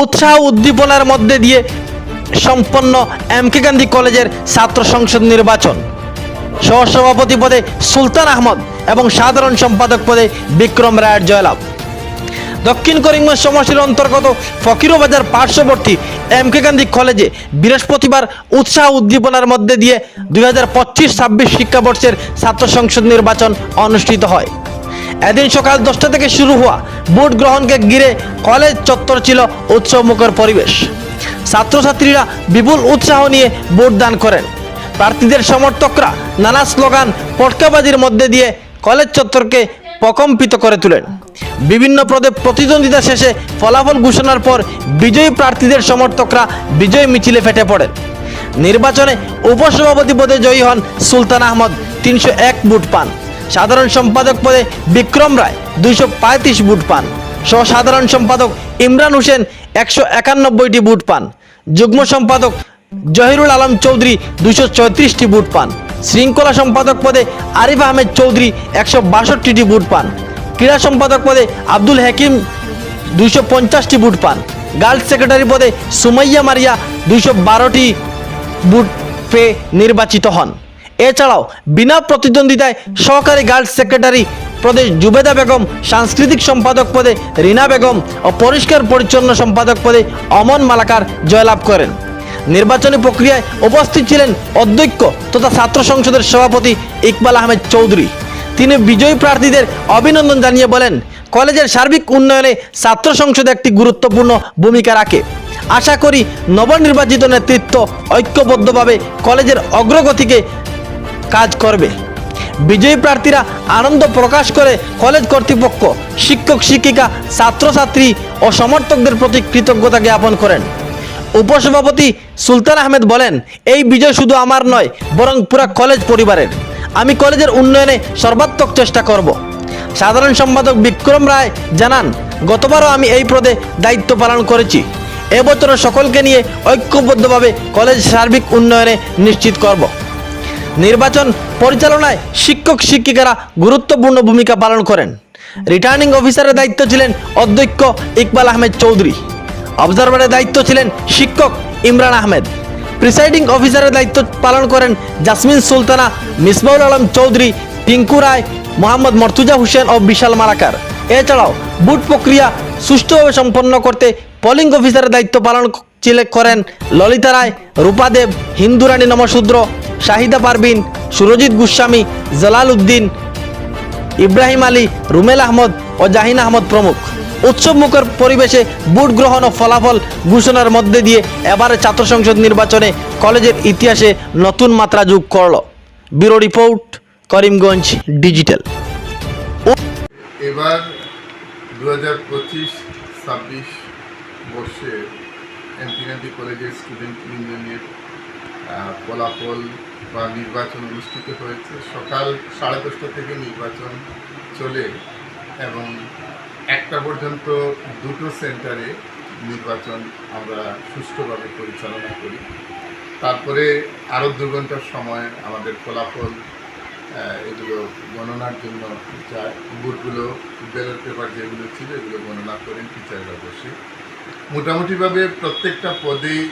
উৎসাহ উদ্দীপনার মধ্যে দিয়ে সম্পন্ন এম কে গান্ধী কলেজের ছাত্র সংসদ নির্বাচন। সহসভাপতি পদে সুলতান আহমদ এবং সাধারণ সম্পাদক পদে বিক্রম রায়ের জয়লাভ। দক্ষিণ করিমগঞ্জ সমষ্টির অন্তর্গত ফকিরবাজার পার্শ্ববর্তী এম কে গান্ধী কলেজে বৃহস্পতিবার উৎসাহ উদ্দীপনার মধ্যে দিয়ে দুই হাজার পঁচিশ ছাব্বিশ শিক্ষাবর্ষের ছাত্র সংসদ নির্বাচন অনুষ্ঠিত হয়। এদিন সকাল দশটা থেকে শুরু হওয়া ভোট গ্রহণকে ঘিরে কলেজ চত্বর ছিল উৎসবমুখর পরিবেশ। ছাত্রছাত্রীরা বিপুল উৎসাহ নিয়ে ভোট দান করেন। প্রার্থীদের সমর্থকরা নানা স্লোগান, পটকাবাজির মধ্যে দিয়ে কলেজ চত্বরকে প্রকম্পিত করে তোলেন। বিভিন্ন পদে প্রতিদ্বন্দ্বিতা শেষে ফলাফল ঘোষণার পর বিজয়ী প্রার্থীদের সমর্থকরা বিজয় মিছিলে ফেটে পড়েন। নির্বাচনে উপসভাপতি পদে জয়ী হন সুলতান আহমদ, তিনশো এক বুট পান। সাধারণ সম্পাদক পদে বিক্রম রায়, দুইশো পঁয়ত্রিশ বুট পান। সহ সাধারণ সম্পাদক ইমরান হোসেন, একশো একানব্বইটি বুট পান। যুগ্ম সম্পাদক জহিরুল আলম চৌধুরী, দুইশো চৌত্রিশটি বুট পান। শৃঙ্খলা সম্পাদক পদে আরিফ আহমেদ চৌধুরী, একশো বাষট্টিটি বুট পান। ক্রীড়া সম্পাদক পদে আব্দুল হাকিম, দুইশো পঞ্চাশটি বুট পান। গার্লস সেক্রেটারি পদে সুমাইয়া মারিয়া, দুইশো বারোটি বুট পেয়ে নির্বাচিত হন। এছাড়াও বিনা প্রতিদ্বন্দ্বিতায় সহকারী গার্লস সেক্রেটারি প্রদেশ জুবেদা বেগম, সাংস্কৃতিক সম্পাদক পদে রিনা বেগম ও পরিষ্কার পরিচ্ছন্ন সম্পাদক পদে অমন মালাকার জয়লাভ করেন। নির্বাচনী প্রক্রিয়ায় উপস্থিত ছিলেন অধ্যক্ষ তথা ছাত্র সংসদের সভাপতি ইকবাল আহমেদ চৌধুরী। তিনি বিজয়ী প্রার্থীদের অভিনন্দন জানিয়ে বলেন, কলেজের সার্বিক উন্নয়নে ছাত্র সংসদ একটি গুরুত্বপূর্ণ ভূমিকা রাখে। আশা করি নবনির্বাচিত নেতৃত্ব ঐক্যবদ্ধভাবে কলেজের অগ্রগতিকে কাজ করবে। বিজয়ী প্রার্থীরা আনন্দ প্রকাশ করে কলেজ কর্তৃপক্ষ, শিক্ষক, শিক্ষিকা, ছাত্রছাত্রী ও সমর্থকদের প্রতি কৃতজ্ঞতা জ্ঞাপন করেন। উপসভাপতি সুলতান আহমেদ বলেন, এই বিজয় শুধু আমার নয়, বরং পুরা কলেজ পরিবারের। আমি কলেজের উন্নয়নে সর্বাত্মক চেষ্টা করব। সাধারণ সম্পাদক বিক্রম রায় জানান, গতবারও আমি এই পদে দায়িত্ব পালন করেছি। এবছরও সকলকে নিয়ে ঐক্যবদ্ধভাবে কলেজ সার্বিক উন্নয়নে নিশ্চিত করব। নির্বাচন পরিচালনায় শিক্ষক শিক্ষিকারা গুরুত্বপূর্ণ ভূমিকা পালন করেন। রিটার্নিং অফিসারের দায়িত্ব ছিলেন অধ্যক্ষ ইকবাল আহমেদ চৌধুরী। অবজারভারের দায়িত্ব ছিলেন শিক্ষক ইমরান আহমেদ। প্রিসাইডিং অফিসারের দায়িত্ব পালন করেন জাসমিন সুলতানা, মিসবাউল আলম চৌধুরী, টিঙ্কু রায়, মোহাম্মদ মর্তুজা হোসেন ও বিশাল মালাকার। এছাড়াও বুট প্রক্রিয়া সুষ্ঠুভাবে সম্পন্ন করতে পোলিং অফিসারের দায়িত্ব পালন করেন ললিতা রায়, রূপা দেব হিন্দুরানী নমশূদ্র শাহিদা পারবিন সুরজিৎ গোস্বামী জালাল উদ্দিন ইব্রাহিম আলী, রুমেল আহমদ ও জাহিন আহমদ প্রমুখ। উৎসবমুখর পরিবেশে বুট গ্রহণ ও ফলাফল ঘোষণার মধ্যে দিয়ে এবারে ছাত্র সংসদ নির্বাচনে কলেজের ইতিহাসে নতুন মাত্রা যোগ করল। Bureau report, Karimganj digital. এবার দু হাজার পঁচিশ ছাব্বিশ বর্ষে এমপি গান্ধী কলেজের স্টুডেন্ট ইউনিয়নের ফলাফল বা নির্বাচন অনুষ্ঠিত হয়েছে। সকাল সাড়ে দশটা থেকে নির্বাচন চলে এবং একটা পর্যন্ত দুটো সেন্টারে নির্বাচন আমরা সুষ্ঠুভাবে পরিচালনা করি। তারপরে আরও দু ঘণ্টার সময় আমাদের ফলাফল এগুলো গণনার জন্য যায় বুটগুলো ব্যালট পেপার যেগুলো ছিল এগুলো গণনা করেন টিচাররা বসে। মোটামুটিভাবে প্রত্যেকটা পদেই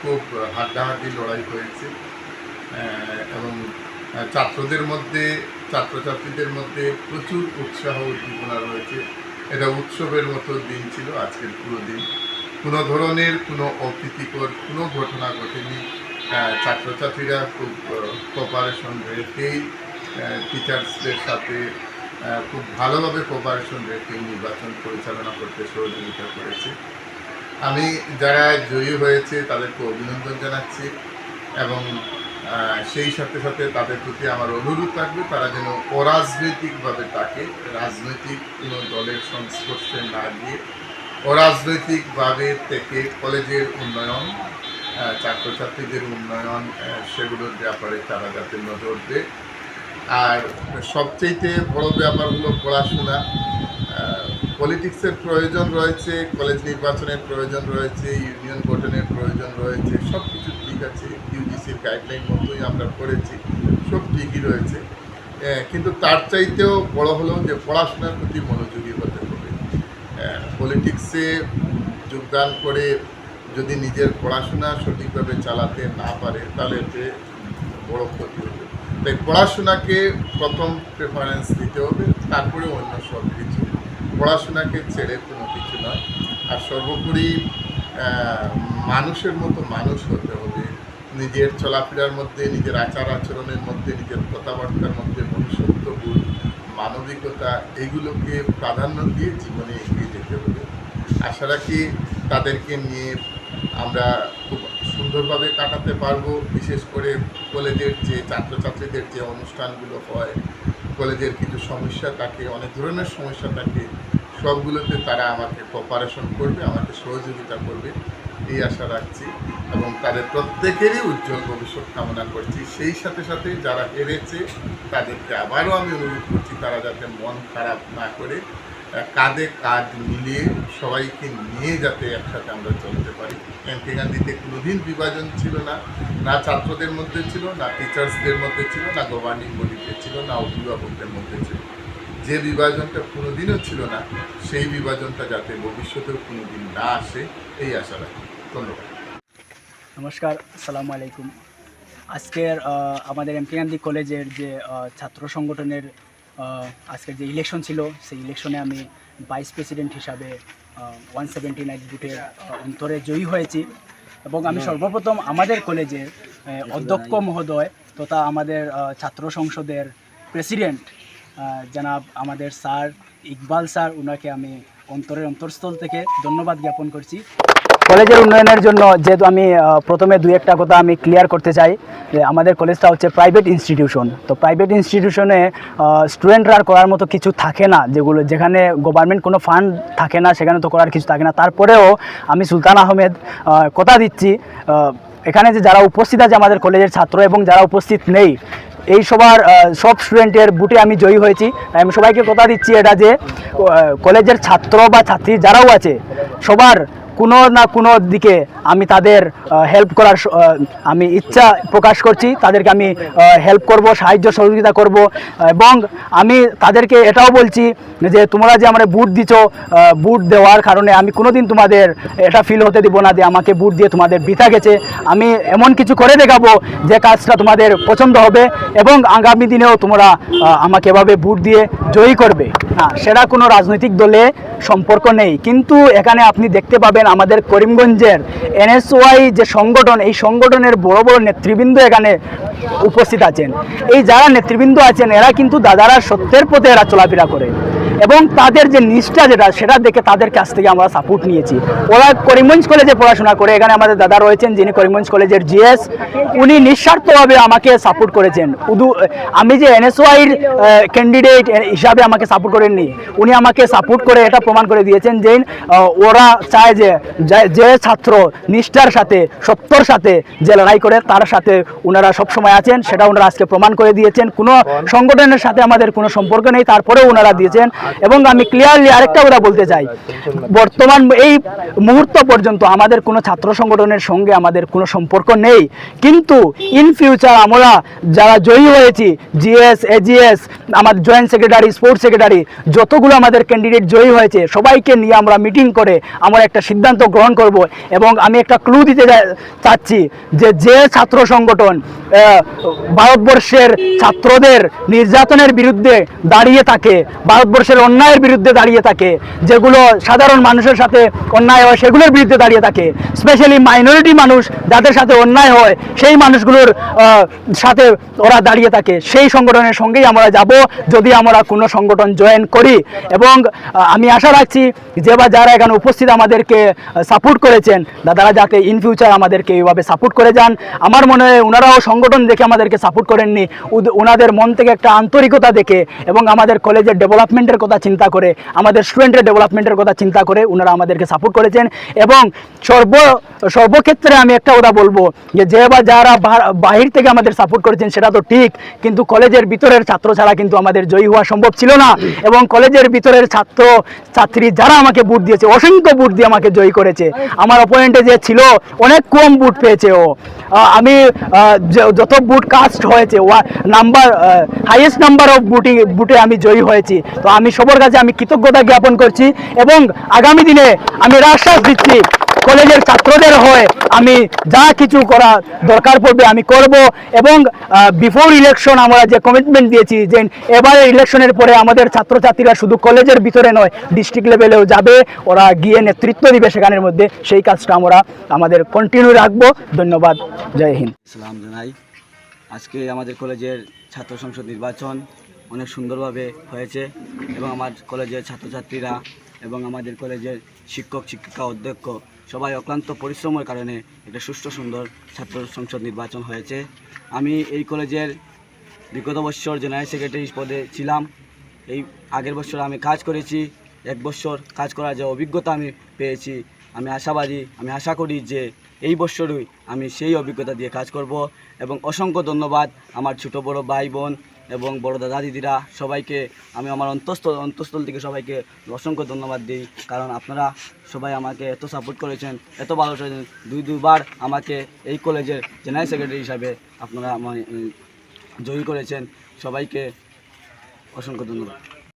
খুব হাড্ডাহাড্ডি লড়াই হয়েছে। এবং ছাত্রদের মধ্যে, ছাত্রছাত্রীদের মধ্যে প্রচুর উৎসাহ উদ্দীপনা রয়েছে। এটা উৎসবের মতো দিন ছিল, আজকের পুরো দিন। কোনো ধরনের কোনো অপ্রীতিকর কোনো ঘটনা ঘটেনি। ছাত্রছাত্রীরা খুব কোপারেশন রেখেই টিচার্সদের সাথে খুব ভালোভাবে কোপারেশন রেখে নির্বাচন পরিচালনা করতে সহযোগিতা করেছে। আমি যারা জয়ী হয়েছে তাদেরকে অভিনন্দন জানাচ্ছি এবং সেই সাথে সাথে তাদের প্রতি আমার অনুরোধ থাকবে, তারা যেন অরাজনৈতিকভাবে তাকে রাজনৈতিক কোনো দলের সংস্পর্শে না গিয়ে অরাজনৈতিকভাবে থেকে কলেজের উন্নয়ন ছাত্রছাত্রীদের উন্নয়ন সেগুলোর ব্যাপারে তারা যাতে নজর দেয়। আর সবচেয়ে বড় ব্যাপার হলো পড়াশোনা। পলিটিক্সের প্রয়োজন রয়েছে, কলেজ নির্বাচনের প্রয়োজন রয়েছে, ইউনিয়ন গঠনের প্রয়োজন রয়েছে সব কিছু ঠিক আছে ইউজিসির গাইডলাইন মতোই আমরা পড়েছি সব ঠিকই রয়েছে। কিন্তু তার চাইতেও বড় হলো যে পড়াশোনার প্রতি মনোযোগী হতে হবে। পলিটিক্সে যোগদান করে যদি নিজের পড়াশোনা সঠিকভাবে চালাতে না পারে, তাহলে এতে বড় ক্ষতি হবে। তাই পড়াশোনাকে প্রথম প্রেফারেন্স দিতে হবে তারপরে অন্য সব কিছু। পড়াশোনাকে ছেড়ে কোনো কিছু নয়। আর সর্বোপরি মানুষের মতো মানুষ হতে হবে। নিজের চলাফেরার মধ্যে, নিজের আচার আচরণের মধ্যে, নিজের কথাবার্তার মধ্যে মনুষ্যত্ববোধ মানবিকতা এগুলোকে প্রাধান্য দিয়ে জীবনে এগিয়ে যেতে হবে। আশা রাখি তাদেরকে নিয়ে আমরা খুব সুন্দরভাবে কাটাতে পারব। বিশেষ করে কলেজের যে ছাত্রছাত্রীদের যে অনুষ্ঠানগুলো হয়, কলেজের কিছু সমস্যা থাকে, অনেক ধরনের সমস্যা থাকে, সবগুলোতে তারা আমাকে কোপারেশন করবে, আমাকে সহযোগিতা করবে। এই আশা রাখছি এবং তাদের প্রত্যেকেরই উজ্জ্বল ভবিষ্যৎ কামনা করছি। সেই সাথে সাথে যারা হেরেছে, তাদেরকে আবারও আমি অনুরোধ করছি, তারা যাতে মন খারাপ না করে কাঁধে কাঁধ মিলিয়ে সবাইকে নিয়ে যাতে একসাথে আমরা চলতে পারি। এমপি গান্ধীতে কোনোদিন বিভাজন ছিল না না ছাত্রদের মধ্যে ছিল, না টিচার্সদের মধ্যে ছিল, না গভর্নিং বডিতে ছিল, না অভিভাবকদের মধ্যে ছিল। যে বিভাজনটা কোনোদিনও ছিল না, সেই বিভাজনটা যাতে ভবিষ্যতেও কোনোদিন না আসে, এই আশা রাখি ধন্যবাদ। নমস্কার আসসালামু আলাইকুম। আজকের আমাদের এমপি গান্ধী কলেজের যে ছাত্র সংগঠনের আজকের যে ইলেকশন ছিল সেই ইলেকশনে আমি ভাইস প্রেসিডেন্ট হিসাবে ওয়ান সেভেন্টি নাইন আহ, অন্তরে জয়ী হয়েছি। এবং আমি সর্বপ্রথম আমাদের কলেজের অধ্যক্ষ মহোদয় তথা আমাদের ছাত্র সংসদের প্রেসিডেন্ট জনাব আমাদের স্যার ইকবাল স্যার ওনাকে আমি অন্তরের অন্তরস্থল থেকে ধন্যবাদ জ্ঞাপন করছি। কলেজের উন্নয়নের জন্য যেহেতু আমি প্রথমে দুই একটা কথা আমি ক্লিয়ার করতে চাই, যে আমাদের কলেজটা হচ্ছে প্রাইভেট ইনস্টিটিউশন তো প্রাইভেট ইনস্টিটিউশনে স্টুডেন্টরা করার মতো কিছু থাকে না, যেগুলো, যেখানে গভর্নমেন্ট কোনো ফান্ড থাকে না, সেখানে তো করার কিছু থাকে না। তারপরেও আমি সুলতান আহমেদ কথা দিচ্ছি এখানে যে যারা উপস্থিত আছে আমাদের কলেজের ছাত্র এবং যারা উপস্থিত নেই, এই সবার সব স্টুডেন্টের বুটে আমি জয়ী হয়েছি। আমি সবাইকে কথা দিচ্ছি এটা যে কলেজের ছাত্র বা ছাত্রী যারাও আছে, সবার কোনো না কোনো দিকে আমি তাদের হেল্প করার আমি ইচ্ছা প্রকাশ করছি। তাদেরকে আমি হেল্প করব, সাহায্য সহযোগিতা করব। এবং আমি তাদেরকে এটাও বলছি যে, তোমরা যে আমার বুট দিছ বুট দেওয়ার কারণে আমি কোনোদিন তোমাদের এটা ফিল হতে দিব না যে, আমাকে বুট দিয়ে তোমাদের বৃথা গেছে। আমি এমন কিছু করে দেখাবো যে, কাজটা তোমাদের পছন্দ হবে এবং আগামী দিনেও তোমরা আমাকে এভাবে বুট দিয়ে জয়ী করবে। না সেটা কোনো রাজনৈতিক দলে সম্পর্ক নেই। কিন্তু এখানে আপনি দেখতে পাবেন আমাদের করিমগঞ্জের এনএসওয়াই যে সংগঠন, এই সংগঠনের বড় বড় নেতৃবৃন্দ এখানে উপস্থিত আছেন। এই যারা নেতৃবৃন্দ আছেন, এরা কিন্তু দাদারা সত্যের পথে এরা চলাফেরা করে। এবং তাদের যে নিষ্ঠা যেটা সেটা দেখে তাদের কাছ থেকে আমরা সাপোর্ট নিয়েছি। ওরা করিমগঞ্জ কলেজে পড়াশোনা করে এখানে আমাদের দাদা রয়েছেন যিনি করিমগঞ্জ কলেজের জিএস উনি নিঃস্বার্থভাবে আমাকে সাপোর্ট করেছেন। উদু আমি যে এনএসওয়াইর ক্যান্ডিডেট হিসাবে আমাকে সাপোর্ট করেননি উনি আমাকে সাপোর্ট করে এটা প্রমাণ করে দিয়েছেন যে ওরা চায় যে যে- যে ছাত্র নিষ্ঠার সাথে সত্যর সাথে যে লড়াই করে তার সাথে ওনারা সবসময় আছেন সেটা ওনারা আজকে প্রমাণ করে দিয়েছেন। কোনো সংগঠনের সাথে আমাদের কোনো সম্পর্ক নেই তারপরেও ওনারা দিয়েছেন। এবং আমি ক্লিয়ারলি আরেকটা কথা বলতে চাই। বর্তমান এই মুহূর্ত পর্যন্ত আমাদের কোনো ছাত্র সংগঠনের সঙ্গে আমাদের কোনো সম্পর্ক নেই। কিন্তু ইন ফিউচার আমরা যারা জয়ী হয়েছি জিএস এজিএস আমাদের জয়েন্ট সেক্রেটারি স্পোর্টস সেক্রেটারি যতগুলো আমাদের ক্যান্ডিডেট জয়ী হয়েছে, সবাইকে নিয়ে আমরা মিটিং করে আমরা একটা সিদ্ধান্ত গ্রহণ করব। এবং আমি একটা ক্লু দিতে চাচ্ছি যে যে ছাত্র সংগঠন ভারতবর্ষের ছাত্রদের নির্যাতনের বিরুদ্ধে দাঁড়িয়ে থাকে, ভারতবর্ষের অন্যায়ের বিরুদ্ধে দাঁড়িয়ে থাকে, যেগুলো সাধারণ মানুষের সাথে অন্যায় হয়, সেগুলোর বিরুদ্ধে দাঁড়িয়ে থাকে। স্পেশালি মাইনরিটি মানুষ যাদের সাথে অন্যায় হয়, সেই মানুষগুলোর সাথে ওরা দাঁড়িয়ে থাকে। সেই সংগঠনের সঙ্গেই আমরা যাব যদি আমরা কোনো সংগঠন জয়েন করি। এবং আমি আশা রাখছি যে বা যারা এখানে উপস্থিত আমাদেরকে সাপোর্ট করেছেন, দাদারা যাতে ইন ফিউচার আমাদেরকে এইভাবে সাপোর্ট করে যান। আমার মনে হয় ওনারাও সংগঠন দেখে আমাদেরকে সাপোর্ট করেননি। ওনাদের মন থেকে একটা আন্তরিকতা দেখে এবং আমাদের কলেজের ডেভেলপমেন্টের কথা চিন্তা করে, আমাদের স্টুডেন্টের ডেভেলপমেন্টের কথা চিন্তা করে ওনারা আমাদেরকে সাপোর্ট করেছেন। এবং সর্ব, সর্বক্ষেত্রে আমি একটা কথা বলব যে যে বা যারা বাহির থেকে আমাদের সাপোর্ট করেছেন সেটা তো ঠিক, কিন্তু কলেজের ভিতরের ছাত্র ছাড়া কিন্তু আমাদের জয়ী হওয়া সম্ভব ছিল না। এবং কলেজের ভিতরের ছাত্র, ছাত্রী যারা আমাকে বুট দিয়েছে, অসংখ্য বুট দিয়ে আমাকে জয়ী করেছে। আমার অপোনেন্টে যে ছিল, অনেক কম বুট পেয়েছে ও। আমি যত বুট কাস্ট হয়েছে নাম্বার হাইয়েস্ট নাম্বার অফ বুটি বুটে আমি জয়ী হয়েছি। তো আমি সবার কাছে আমি কৃতজ্ঞতা জ্ঞাপন করছি এবং আগামী দিনে আমি আশ্বাস দিচ্ছি। কলেজের ছাত্রদের হয়ে আমি যা কিছু করা দরকার পড়বে আমি করব এবং বিফোর ইলেকশন আমরা যে কমিটমেন্ট দিয়েছি যে এবারে ইলেকশনের পরে আমাদের ছাত্রছাত্রীরা শুধু কলেজের ভিতরে নয় ডিস্ট্রিক্ট লেভেলেও যাবে। ওরা গিয়ে নেতৃত্ব দিবে সেখানের মধ্যে। সেই কাজটা আমরা আমাদের কন্টিনিউ রাখব। ধন্যবাদ। জয় হিন্দ। সালাম জানাই, আজকে আমাদের কলেজের ছাত্র সংসদ নির্বাচন অনেক সুন্দরভাবে হয়েছে এবং আমার কলেজের ছাত্রছাত্রীরা এবং আমাদের কলেজের শিক্ষক, শিক্ষিকা, অধ্যক্ষ সবাই অক্লান্ত পরিশ্রমের কারণে একটা সুষ্ঠু, সুন্দর ছাত্র সংসদ নির্বাচন হয়েছে। আমি এই কলেজের বিগত বছর জেনারেল সেক্রেটারি পদে ছিলাম। এই আগের বছর আমি কাজ করেছি, এক বছর কাজ করার যে অভিজ্ঞতা আমি পেয়েছি আমি আশাবাদী, আমি আশা করি যে এই বছরই আমি সেই অভিজ্ঞতা দিয়ে কাজ করব এবং অসংখ্য ধন্যবাদ আমার ছোট বড় ভাই বোন এবং বড় দাদা দিদিরা সবাইকে। আমি আমার অন্তঃস্থল অন্তঃস্থল থেকে সবাইকে অসংখ্য ধন্যবাদ দিই, কারণ আপনারা সবাই আমাকে এত সাপোর্ট করেছেন, এত ভালো করেছেন। দুই, দুবার আমাকে এই কলেজের জেনারেল সেক্রেটারি হিসাবে আপনারা জয়ী করেছেন। সবাইকে অসংখ্য ধন্যবাদ।